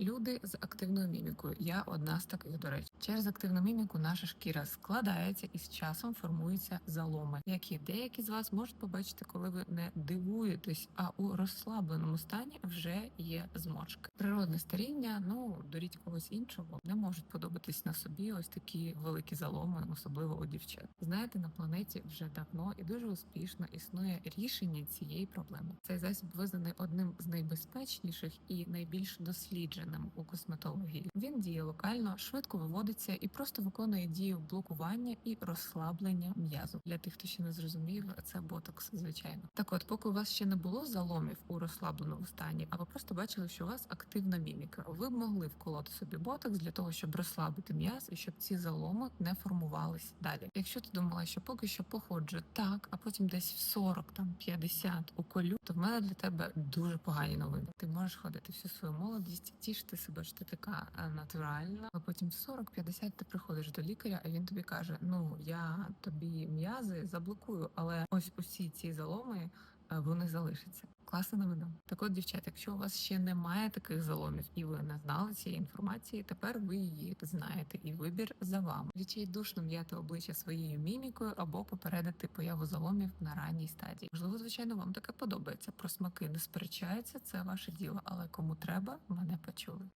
Люди з активною мімікою. Я одна з таких, до речі. Через активну міміку наша шкіра складається і з часом формуються заломи, які деякі з вас можуть побачити, коли ви не дивуєтесь, а у розслабленому стані вже є зморшки. Природне старіння, ну доріть когось іншого, не можуть подобатись на собі ось такі великі заломи, особливо у дівчат. Знаєте, на планеті вже давно і дуже успішно існує рішення цієї проблеми. Цей засіб визнаний одним з найбезпечніших і найбільш дослідженим у косметології. Він діє локально, швидко виводиться і просто виконує дію блокування і розслаблення м'язу. Для тих, хто ще не зрозумів, це ботокс, звичайно. Так, от, поки у вас ще не було заломів у розслабленому стані, а ви просто бачили, що у вас активна міміка. Ви б могли вколоти собі ботокс для того, щоб розслабити м'яз і щоб ці заломи не формувались далі. Якщо ти думала, що поки що походжу так, а потім десь в 40, там 50 уколю, то в мене для тебе дуже погані новини. Ти можеш ходити всю свою молодість, тішити себе, що ти така е, натуральна, а потім в 40-50 ти приходиш до лікаря, а він тобі каже: Ну я тобі м'язи заблокую, але ось усі ці заломи вони залишаться. Класна новина. Так от, дівчата, якщо у вас ще немає таких заломів і ви не знали цієї інформації, тепер ви її знаєте, і вибір за вами. Відчайдушно м'яти обличчя своєю мімікою або попередити появу заломів на ранній стадії. Можливо, звичайно, вам таке подобається. Про смаки не сперечаються, це ваше діло, але кому треба, мене почули.